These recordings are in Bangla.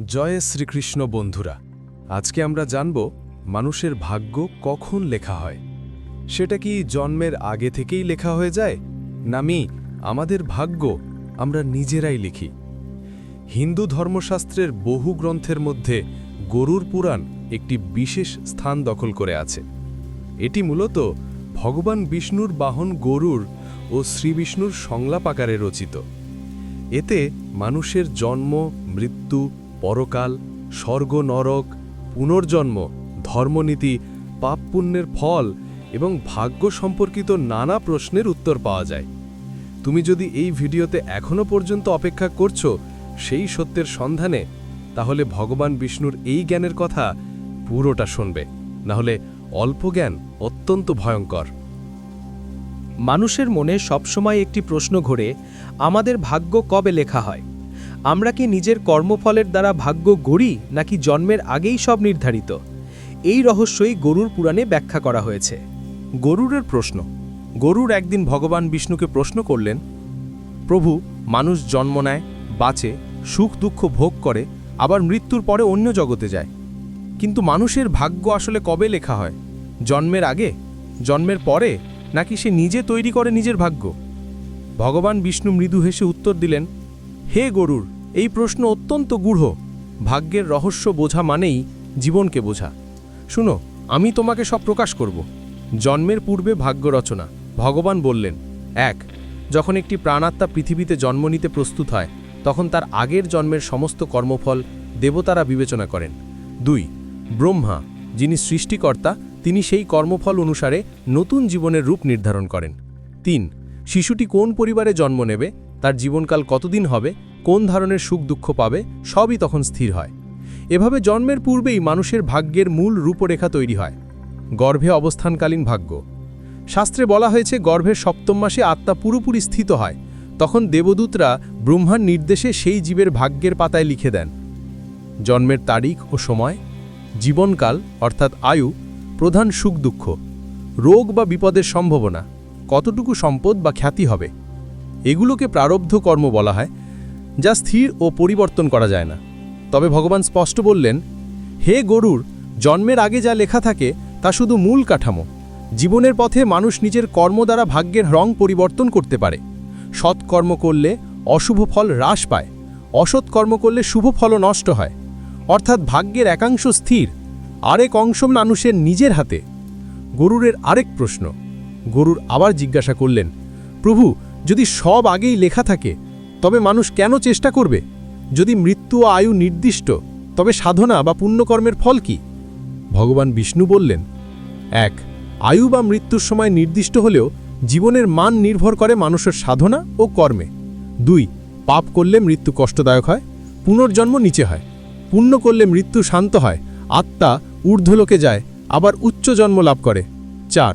জয় শ্রীকৃষ্ণ বন্ধুরা, আজকে আমরা জানব মানুষের ভাগ্য কখন লেখা হয়। সেটা কি জন্মের আগে থেকেই লেখা হয়ে যায় নামি আমাদের ভাগ্য আমরা নিজেরাই লিখি? হিন্দু ধর্মশাস্ত্রের বহু গ্রন্থের মধ্যে গরুর পুরাণ একটি বিশেষ স্থান দখল করে আছে। এটি মূলত ভগবান বিষ্ণুর বাহন গরুর ও শ্রীবিষ্ণুর সংলাপ আকারে রচিত। এতে মানুষের জন্ম, মৃত্যু পরকাল, স্বর্গ নরক, পুনর্জন্ম, ধর্মনীতি, পাপ পুণ্যের ফল এবং ভাগ্য সম্পর্কিত নানা প্রশ্নের উত্তর পাওয়া যায়। তুমি যদি এই ভিডিওতে এখনও পর্যন্ত অপেক্ষা করছ সেই সত্যের সন্ধানে, তাহলে ভগবান বিষ্ণুর এই জ্ঞানের কথা পুরোটা শুনবে। নাহলে অল্প জ্ঞান অত্যন্ত ভয়ঙ্কর। মানুষের মনে সবসময় একটি প্রশ্ন ঘোরে, আমাদের ভাগ্য কবে লেখা হয়? আমরা কি নিজের কর্মফলের দ্বারা ভাগ্য গড়ি, নাকি জন্মের আগেই সব নির্ধারিত? এই রহস্যই গরুর পুরাণে ব্যাখ্যা করা হয়েছে। গরুরের প্রশ্ন। গরুর একদিন ভগবান বিষ্ণুকে প্রশ্ন করলেন, প্রভু, মানুষ জন্ম নেয়, বাঁচে, সুখ দুঃখ ভোগ করে, আবার মৃত্যুর পরে অন্য জগতে যায়। কিন্তু মানুষের ভাগ্য আসলে কবে লেখা হয়? জন্মের আগে? জন্মের পরে? নাকি সে নিজে তৈরি করে নিজের ভাগ্য? ভগবান বিষ্ণু মৃদু হেসে উত্তর দিলেন হে গরুর, এই প্রশ্ন অত্যন্ত গূঢ়। ভাগ্যের রহস্য বোঝা মানেই জীবনকে বোঝা। শুনো, আমি তোমাকে সব প্রকাশ করব। জন্মের পূর্বে ভাগ্য রচনা। ভগবান বললেন, এক, যখন একটি প্রাণাত্মা পৃথিবীতে জন্ম নিতে প্রস্তুত হয়, তখন তার আগের জন্মের সমস্ত কর্মফল দেবতারা বিবেচনা করেন। দুই, ব্রহ্মা, যিনি সৃষ্টিকর্তা, তিনি সেই কর্মফল অনুসারে নতুন জীবনের রূপ নির্ধারণ করেন। তিন, শিশুটি কোন পরিবারে জন্ম নেবে তার জীবনকাল কতদিন হবে, কোন ধরনের সুখ দুঃখ পাবে, সবই তখন স্থির হয়। এভাবে জন্মের পূর্বেই মানুষের ভাগ্যের মূল রূপরেখা তৈরি হয়। গর্ভে অবস্থানকালীন ভাগ্য। শাস্ত্রে বলা হয়েছে, গর্ভের সপ্তম মাসে আত্মা পুরোপুরি স্থিত হয়। তখন দেবদূতরা ব্রহ্মার নির্দেশে সেই জীবের ভাগ্যের পাতায় লিখে দেন। জন্মের তারিখ ও সময়, জীবনকাল, অর্থাৎ আয়ু, প্রধান সুখ দুঃখ। রোগ বা বিপদের সম্ভাবনা, কতটুকু সম্পদ বা খ্যাতি হবে? এগুলোকে প্রারব্ধ কর্ম বলা হয়, যা স্থির ও পরিবর্তন করা যায় না। তবে ভগবান স্পষ্ট বললেন, হে গরুর, জন্মের আগে যা লেখা থাকে, তা শুধু মূল কাঠামো। জীবনের পথে মানুষ নিজের কর্ম দ্বারা ভাগ্যের রং পরিবর্তন করতে পারে। সৎকর্ম করলে অশুভ ফল হ্রাস পায়, অসৎ কর্ম করলে শুভ ফলও নষ্ট হয়। অর্থাৎ ভাগ্যের একাংশ স্থির, আরেক অংশ মানুষের নিজের হাতে। গরুরের আরেক প্রশ্ন। গরুর আবার জিজ্ঞাসা করলেন, প্রভু যদি সব আগেই লেখা থাকে, তবে মানুষ কেন চেষ্টা করবে? যদি মৃত্যু ও আয়ু নির্দিষ্ট, তবে সাধনা বা পুণ্যকর্মের ফল কি? ভগবান বিষ্ণু বললেন, এক, আয়ু বা মৃত্যুর সময় নির্দিষ্ট হলেও জীবনের মান নির্ভর করে মানুষের সাধনা ও কর্মে। দুই, পাপ করলে মৃত্যু কষ্টদায়ক হয়, পুনর্জন্ম নিচে হয়। পুণ্য করলে মৃত্যু শান্ত হয়, আত্মা ঊর্ধ্বলোকে যায়, আবার উচ্চ জন্ম লাভ করে। চার,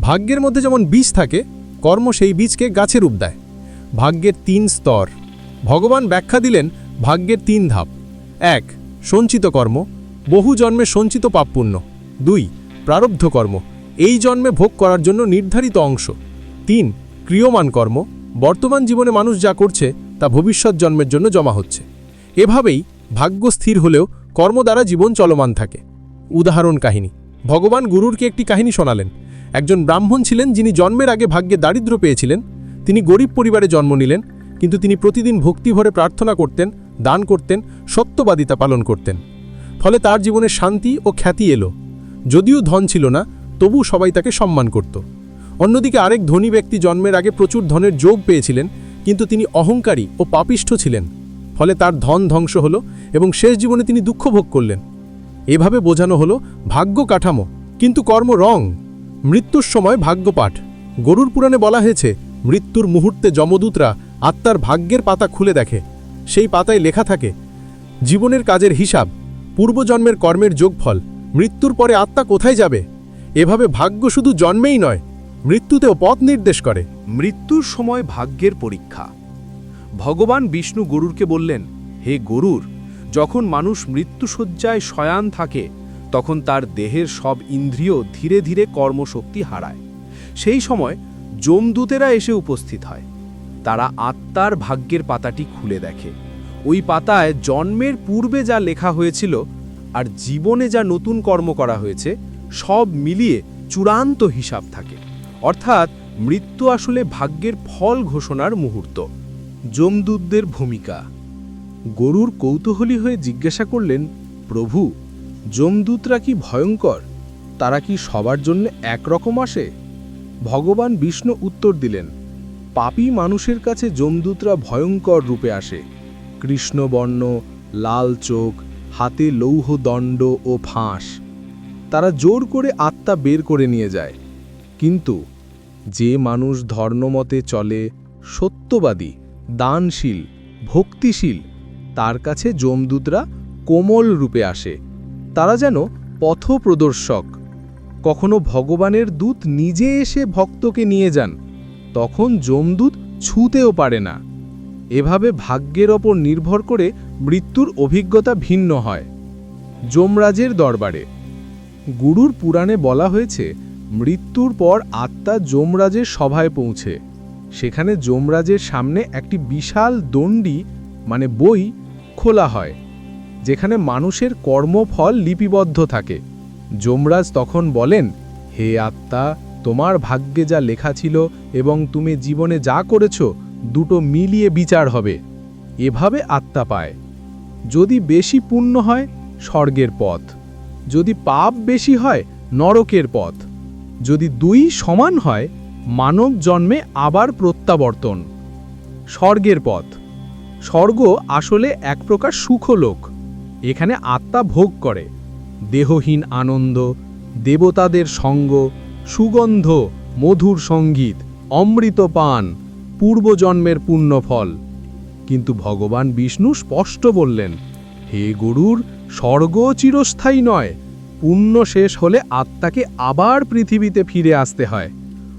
ভাগ্যের মধ্যে যেমন বিষ থাকে কর্ম সেই বীজকে গাছে রূপ দেয়। ভাগ্যের তিন স্তর। ভগবান ব্যাখ্যা দিলেন ভাগ্যের তিন ধাপ। এক, সঞ্চিত কর্ম। বহু জন্মে সঞ্চিত পাপপুণ্য। দুই, প্রারব্ধ কর্ম। এই জন্মে ভোগ করার জন্য নির্ধারিত অংশ। তিন, ক্রিয়মান কর্ম। বর্তমান জীবনে মানুষ যা করছে, তা ভবিষ্যৎ জন্মের জন্য জমা হচ্ছে। এভাবেই ভাগ্য স্থির হলেও কর্ম দ্বারা জীবন চলমান থাকে। উদাহরণ কাহিনী। ভগবান গুরুরকে একটি কাহিনী শোনালেন। একজন ব্রাহ্মণ ছিলেন যিনি জন্মের আগে ভাগ্যে দারিদ্র পেয়েছিলেন। তিনি গরিব পরিবারে জন্ম নিলেন, কিন্তু তিনি প্রতিদিন ভক্তিভরে প্রার্থনা করতেন, দান করতেন, সত্যবাদিতা পালন করতেন। ফলে তার জীবনে শান্তি ও খ্যাতি এলো। যদিও ধন ছিল না তবু সবাই তাকে সম্মান করত। অন্যদিকে আরেক ধনী ব্যক্তি জন্মের আগে প্রচুর ধনের যোগ পেয়েছিলেন, কিন্তু তিনি অহংকারী ও পাপিষ্ঠ ছিলেন। ফলে তার ধন ধ্বংস হল এবং শেষ জীবনে তিনি দুঃখ ভোগ করলেন। এভাবে বোঝানো হলো ভাগ্য কাঠামো, কিন্তু কর্ম রং। মৃত্যুর সময় ভাগ্যপাঠ। গরুর পুরাণে বলা হয়েছে, মৃত্যুর মুহূর্তে যমদূতরা আত্মার ভাগ্যের পাতা খুলে দেখে। সেই পাতায় লেখা থাকে, জীবনের কাজের হিসাব, পূর্বজন্মের কর্মের যোগফল, মৃত্যুর পরে আত্মা কোথায় যাবে? এভাবে ভাগ্য শুধু জন্মেই নয়, মৃত্যুতেও পথ নির্দেশ করে। মৃত্যুর সময় ভাগ্যের পরীক্ষা। ভগবান বিষ্ণু গরুরকে বললেন, হে গরুর, যখন মানুষ মৃত্যুসজ্জায় শয়ান থাকে তখন তার দেহের সব ইন্দ্রিয় ধীরে ধীরে কর্মশক্তি হারায়। সেই সময় যমদূতেরা এসে উপস্থিত হয়। তারা আত্মার ভাগ্যের পাতাটি খুলে দেখে। ওই পাতায় জন্মের পূর্বে যা লেখা হয়েছিল আর জীবনে যা নতুন কর্ম করা হয়েছে, সব মিলিয়ে চূড়ান্ত হিসাব থাকে। অর্থাৎ মৃত্যু আসলে ভাগ্যের ফল ঘোষণার মুহূর্ত। যমদূতদের ভূমিকা। গরুর কৌতূহলী হয়ে জিজ্ঞাসা করলেন, প্রভু যমদূতরা কি ভয়ঙ্কর? তারা কি সবার জন্য একরকম আসে? ভগবান বিষ্ণু উত্তর দিলেন, পাপী মানুষের কাছে যমদূতরা ভয়ঙ্কর রূপে আসে। কৃষ্ণবর্ণ, লাল চোখ, হাতে লৌহ দণ্ড ও ফাঁস। তারা জোর করে আত্মা বের করে নিয়ে যায়। কিন্তু যে মানুষ ধর্মমতে চলে, সত্যবাদী, দানশীল, ভক্তিশীল, তার কাছে যমদূতরা কোমল রূপে আসে। তারা যেন পথপ্রদর্শক। কখনো ভগবানের দূত নিজে এসে ভক্তকে নিয়ে যান, তখন যমদূত ছুঁতেও পারে না। এভাবে ভাগ্যের ওপর নির্ভর করে মৃত্যুর অভিজ্ঞতা ভিন্ন হয়। যমরাজের দরবারে গুরুর পুরাণে বলা হয়েছে, মৃত্যুর পর আত্মা যমরাজের সভায় পৌঁছে। সেখানে যমরাজের সামনে একটি বিশাল দণ্ডি মানে বই, খোলা হয়। যেখানে মানুষের কর্মফল লিপিবদ্ধ থাকে। যমরাজ তখন বলেন, হে আত্মা, তোমার ভাগ্যে যা লেখা ছিল এবং তুমি জীবনে যা করেছ, দুটো মিলিয়ে বিচার হবে। এভাবে আত্মা পায়। যদি বেশি পুণ্য হয়, স্বর্গের পথ। যদি পাপ বেশি হয়, নরকের পথ। যদি দুই সমান হয়, মানব জন্মে আবার প্রত্যাবর্তন। স্বর্গের পথ। স্বর্গ আসলে এক প্রকার সুখলোক। এখানে আত্মা ভোগ করে। দেহহীন আনন্দ, দেবতাদের সঙ্গ, সুগন্ধ, মধুর সংগীত, অমৃত পান, পূর্বজন্মের পুণ্যফল। কিন্তু ভগবান বিষ্ণু স্পষ্ট বললেন, হে গরুর, স্বর্গ চিরস্থায়ী নয়। পুণ্য শেষ হলে আত্মাকে আবার পৃথিবীতে ফিরে আসতে হয়।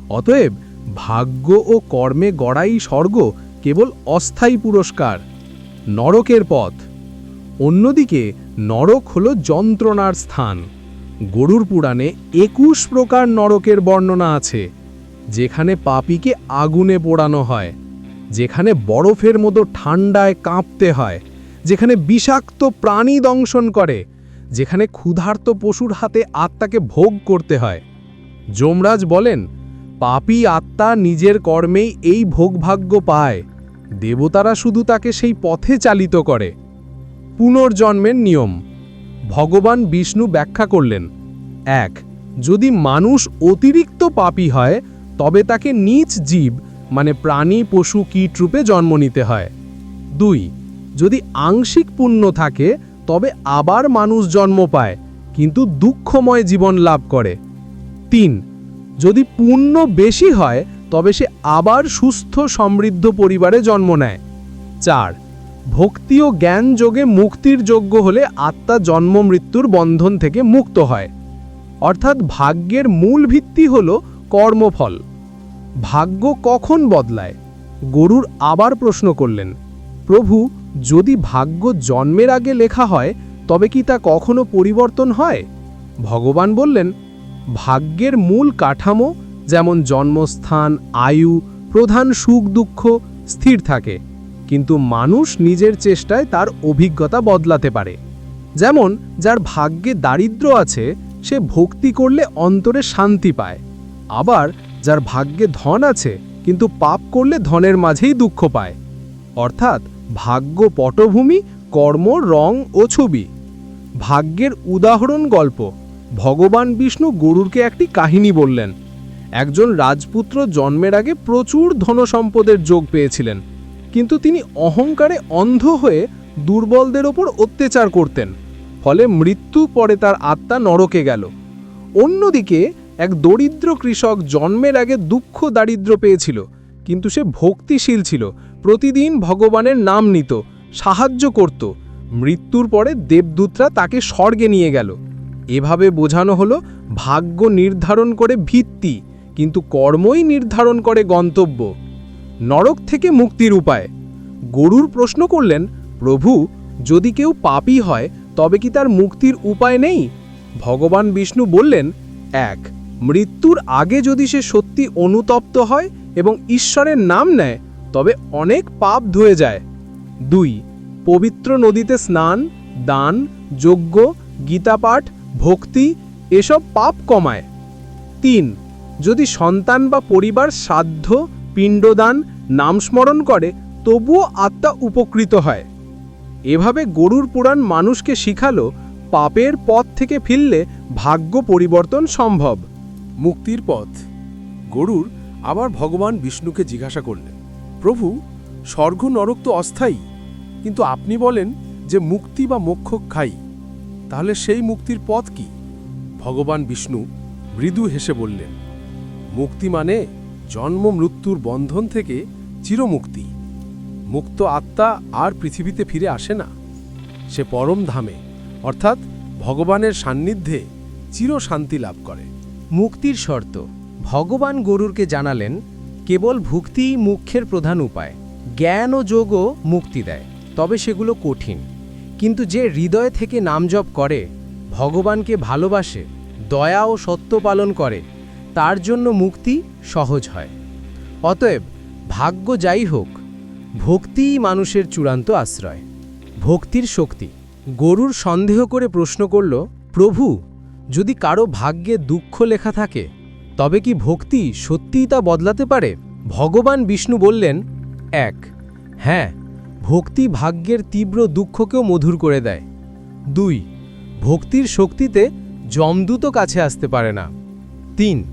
অতএব ভাগ্য ও কর্মে গড়াই স্বর্গ কেবল অস্থায়ী পুরস্কার। নরকের পথ। অন্যদিকে নরক হল যন্ত্রণার স্থান। গরুর পুরাণে একুশ প্রকার নরকের বর্ণনা আছে, যেখানে পাপিকে আগুনে পোড়ানো হয়, যেখানে বরফের মতো ঠান্ডায় কাঁপতে হয়, যেখানে বিষাক্ত প্রাণী দংশন করে, যেখানে ক্ষুধার্ত পশুর হাতে আত্মাকে ভোগ করতে হয়। যমরাজ বলেন, পাপি আত্মা নিজের কর্মেই এই ভোগভাগ্য পায়, দেবতারা শুধু তাকে সেই পথে চালিত করে। পুনর্জন্মের নিয়ম। ভগবান বিষ্ণু ব্যাখ্যা করলেন, এক, যদি মানুষ অতিরিক্ত পাপী হয়, তবে তাকে নিচ জীব মানে প্রাণী, পশু, কীট রূপে জন্ম নিতে হয়। দুই, যদি আংশিক পুণ্য থাকে, তবে আবার মানুষ জন্ম পায়, কিন্তু দুঃখময় জীবন লাভ করে। তিন, যদি পুণ্য বেশি হয়, তবে সে আবার সুস্থ, সমৃদ্ধ পরিবারে জন্ম নেয়। চার ভক্তি ও জ্ঞান যোগে মুক্তির যোগ্য হলে আত্মা জন্ম মৃত্যুর বন্ধন থেকে মুক্ত হয়। অর্থাৎ ভাগ্যের মূল ভিত্তি হল কর্মফল। ভাগ্য কখন বদলায়? গরুর আবার প্রশ্ন করলেন। প্রভু, যদি ভাগ্য জন্মের আগে লেখা হয়, তবে কি তা কখনো পরিবর্তন হয়? ভগবান বললেন, ভাগ্যের মূল কাঠামো, যেমন জন্মস্থান, আয়ু, প্রধান সুখ দুঃখ, স্থির থাকে। কিন্তু মানুষ নিজের চেষ্টায় তার অভিজ্ঞতা বদলাতে পারে। যেমন, যার ভাগ্যে দারিদ্র আছে, সে ভক্তি করলে অন্তরে শান্তি পায়। আবার, যার ভাগ্যে ধন আছে, কিন্তু পাপ করলে ধনের মাঝেই দুঃখ পায়। অর্থাৎ, ভাগ্য পটভূমি, কর্ম, রং ও ছবি। ভাগ্যের উদাহরণ গল্প। ভগবান বিষ্ণু গরুরকে একটি কাহিনী বললেন। একজন রাজপুত্র জন্মের আগে প্রচুর ধনসম্পদের যোগ পেয়েছিলেন। কিন্তু তিনি অহংকারে অন্ধ হয়ে দুর্বলদের ওপর অত্যাচার করতেন, ফলে মৃত্যু পরে তার আত্মা নরকে গেল। অন্যদিকে এক দরিদ্র কৃষক জন্মের আগে দুঃখ দারিদ্র পেয়েছিল, কিন্তু সে ভক্তিশীল ছিল, প্রতিদিন ভগবানের নাম নিত, সাহায্য করত। মৃত্যুর পরে দেবদূতরা তাকে স্বর্গে নিয়ে গেল। এভাবে বোঝানো হলো ভাগ্য নির্ধারণ করে ভিত্তি, কিন্তু কর্মই নির্ধারণ করে গন্তব্য। নরক থেকে মুক্তির উপায়। গরুর প্রশ্ন করলেন, প্রভু, যদি কেউ পাপী হয়, তবে কি তার মুক্তির উপায় নেই? ভগবান বিষ্ণু বললেন, এক, মৃত্যুর আগে যদি সে সত্যি অনুতপ্ত হয় এবং ঈশ্বরের নাম নেয়, তবে অনেক পাপ ধুয়ে যায়। দুই, পবিত্র নদীতে স্নান, দান, যজ্ঞ, গীতাপাঠ, ভক্তি, এসব পাপ কমায়। তিন, যদি সন্তান বা পরিবার সাধ্য পিণ্ডদান নাম স্মরণ করে, তবুও আত্মা উপকৃত হয়। এভাবে গরুর পুরাণ মানুষকে শিখালো, পাপের পথ থেকে ফিরলে ভাগ্য পরিবর্তন সম্ভব। মুক্তির পথ। গরুর আবার ভগবান বিষ্ণুকে জিজ্ঞাসা করলেন, প্রভু, স্বর্গ নরক তো অস্থায়ী, কিন্তু আপনি বলেন যে মুক্তি বা মোক্ষ খাই, তাহলে সেই মুক্তির পথ কি? ভগবান বিষ্ণু মৃদু হেসে বললেন, মুক্তি মানে জন্ম মৃত্যুর বন্ধন থেকে চিরমুক্তি। মুক্ত আত্মা আর পৃথিবীতে ফিরে আসে না। সে পরম ধামে, অর্থাৎ ভগবানের সান্নিধ্যে চির শান্তি লাভ করে। মুক্তির শর্ত, ভগবান গরুরকে জানালেন, কেবল ভুক্তিই মুখ্যের প্রধান উপায়। জ্ঞান ও যোগও মুক্তি দেয়, তবে সেগুলো কঠিন। কিন্তু যে হৃদয় থেকে নাম জপ করে, ভগবানকে ভালোবাসে, দয়া ও সত্য পালন করে তার জন্য মুক্তি সহজ হয়। অতএব ভাগ্য যাই হোক, ভক্তিই মানুষের চূড়ান্ত আশ্রয়। ভক্তির শক্তি। গরুর সন্দেহ করে প্রশ্ন করল, প্রভু, যদি কারও ভাগ্যে দুঃখ লেখা থাকে, তবে কি ভক্তি সত্যিই তা বদলাতে পারে? ভগবান বিষ্ণু বললেন, এক। হ্যাঁ ভক্তি ভাগ্যের তীব্র দুঃখকেও মধুর করে দেয়। দুই, ভক্তির শক্তিতে যমদূত কাছে আসতে পারে না। তিন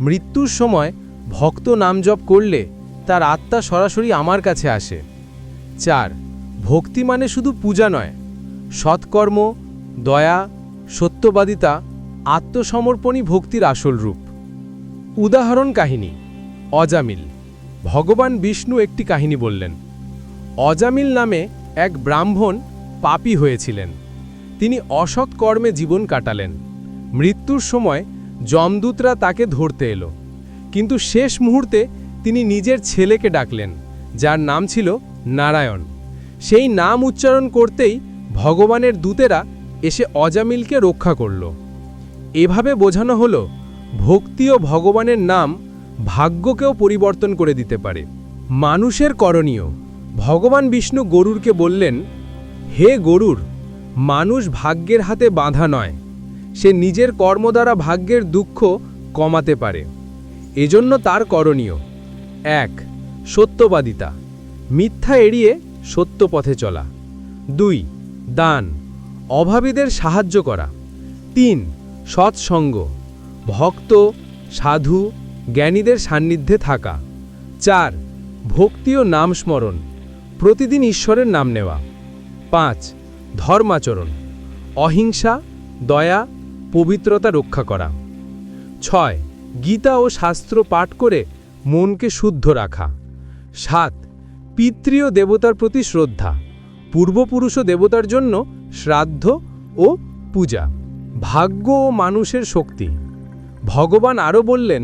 মৃত্যুর সময় ভক্ত নাম জপ করলে তার আত্মা সরাসরি আমার কাছে আসে। চার, ভক্তি মানে শুধু পূজা নয়। সৎকর্ম, দয়া, সত্যবাদিতা, আত্মসমর্পণই ভক্তির আসল রূপ। উদাহরণ কাহিনী, অজামিল। ভগবান বিষ্ণু একটি কাহিনী বললেন। অজামিল নামে এক ব্রাহ্মণ পাপী হয়েছিলেন। তিনি অসৎ কর্মে জীবন কাটালেন। মৃত্যুর সময় যমদূতরা তাকে ধরতে এলো। কিন্তু শেষ মুহূর্তে তিনি নিজের ছেলেকে ডাকলেন, যার নাম ছিল নারায়ণ। সেই নাম উচ্চারণ করতেই ভগবানের দূতেরা এসে অজামিলকে রক্ষা করল। এভাবে বোঝানো হলো ভক্তি ও ভগবানের নাম ভাগ্যকেও পরিবর্তন করে দিতে পারে। মানুষের করণীয়, ভগবান বিষ্ণু গরুরকে বললেন, হে গরুর, মানুষ ভাগ্যের হাতে বাঁধা নয় সে নিজের কর্ম দ্বারা ভাগ্যের দুঃখ কমাতে পারে। এজন্য তার করণীয়, এক, সত্যবাদিতা। মিথ্যা এড়িয়ে সত্য পথে চলা। দুই, দান। অভাবীদের সাহায্য করা। তিন, সৎসঙ্গ। ভক্ত, সাধু, জ্ঞানীদের সান্নিধ্যে থাকা। চার, ভক্তি ও নাম স্মরণ। প্রতিদিন ঈশ্বরের নাম নেওয়া। পাঁচ, ধর্মাচরণ। অহিংসা, দয়া পবিত্রতা রক্ষা করা। ছয়, গীতা ও শাস্ত্র পাঠ করে মনকে শুদ্ধ রাখা। সাত, পিতৃ ও দেবতার প্রতি শ্রদ্ধা। পূর্বপুরুষ ও দেবতার জন্য শ্রাদ্ধ ও পূজা। ভাগ্য ও মানুষের শক্তি। ভগবান আরও বললেন,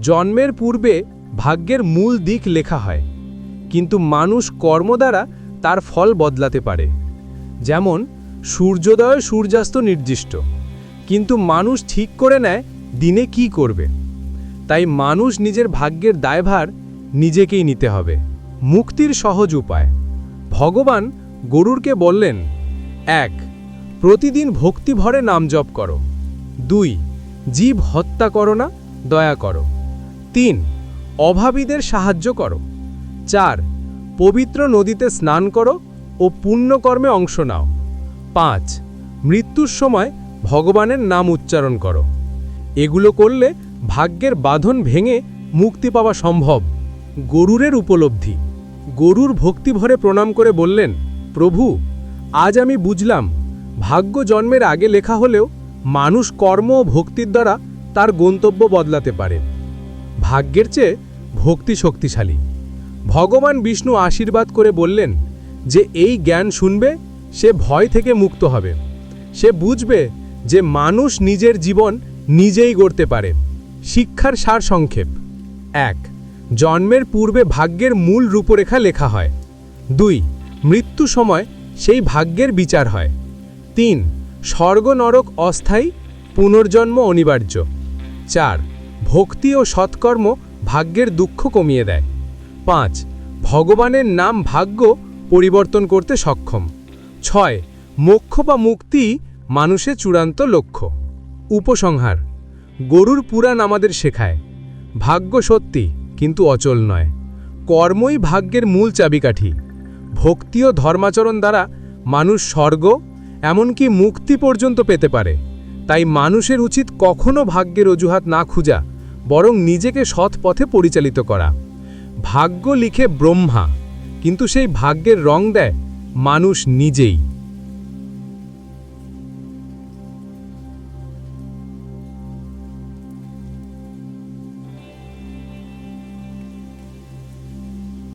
জন্মের পূর্বে ভাগ্যের মূল দিক লেখা হয়, কিন্তু মানুষ কর্ম দ্বারা তার ফল বদলাতে পারে। যেমন, সূর্যোদয় সূর্যাস্ত নির্দিষ্ট। কিন্তু মানুষ ঠিক করে নেয় দিনে কি করবে। তাই মানুষ নিজের ভাগ্যের দায়ভার নিজেকেই নিতে হবে। মুক্তির সহজ উপায়। ভগবান গরুরকে বললেন, এক, প্রতিদিন ভক্তি ভরে নাম জপ করো। দুই, জীব হত্যা করো না, দয়া করো। তিন, অভাবীদের সাহায্য করো। চার, পবিত্র নদীতে স্নান করো ও পুণ্যকর্মে অংশ নাও। পাঁচ, মৃত্যুর সময় ভগবানের নাম উচ্চারণ করো। এগুলো করলে ভাগ্যের বাঁধন ভেঙে মুক্তি পাওয়া সম্ভব। গরুরের উপলব্ধি। গরুর ভক্তি ভরে প্রণাম করে বললেন, প্রভু, আজ আমি বুঝলাম, ভাগ্য জন্মের আগে লেখা হলেও মানুষ কর্ম ও ভক্তির দ্বারা তার গন্তব্য বদলাতে পারে। ভাগ্যের চেয়ে ভক্তি শক্তিশালী। ভগবান বিষ্ণু আশীর্বাদ করে বললেন, যে এই জ্ঞান শুনবে, সে ভয় থেকে মুক্ত হবে। সে বুঝবে যে মানুষ নিজের জীবন নিজেই গড়তে পারে। শিক্ষার সার সংক্ষেপ। এক, জন্মের পূর্বে ভাগ্যের মূল রূপরেখা লেখা হয়। দুই, মৃত্যু সময় সেই ভাগ্যের বিচার হয়। তিন, স্বর্গ নরক অস্থায়ী, পুনর্জন্ম অনিবার্য। চার, ভক্তি ও সৎকর্ম ভাগ্যের দুঃখ কমিয়ে দেয়। পাঁচ, ভগবানের নাম ভাগ্য পরিবর্তন করতে সক্ষম। ছয়, মোক্ষ বা মুক্তি মানুষের চূড়ান্ত লক্ষ্য। উপসংহার, গরুর পুরাণ আমাদের শেখায়। ভাগ্য সত্যি, কিন্তু অচল নয়। কর্মই ভাগ্যের মূল চাবিকাঠি। ভক্তি ও ধর্মাচরণ দ্বারা মানুষ স্বর্গ, এমনকি মুক্তি পর্যন্ত পেতে পারে। তাই মানুষের উচিত কখনো ভাগ্যের অজুহাত না খুঁজা, বরং নিজেকে সৎ পথে পরিচালিত করা। ভাগ্য লিখে ব্রহ্মা, কিন্তু সেই ভাগ্যের রং দেয় মানুষ নিজেই।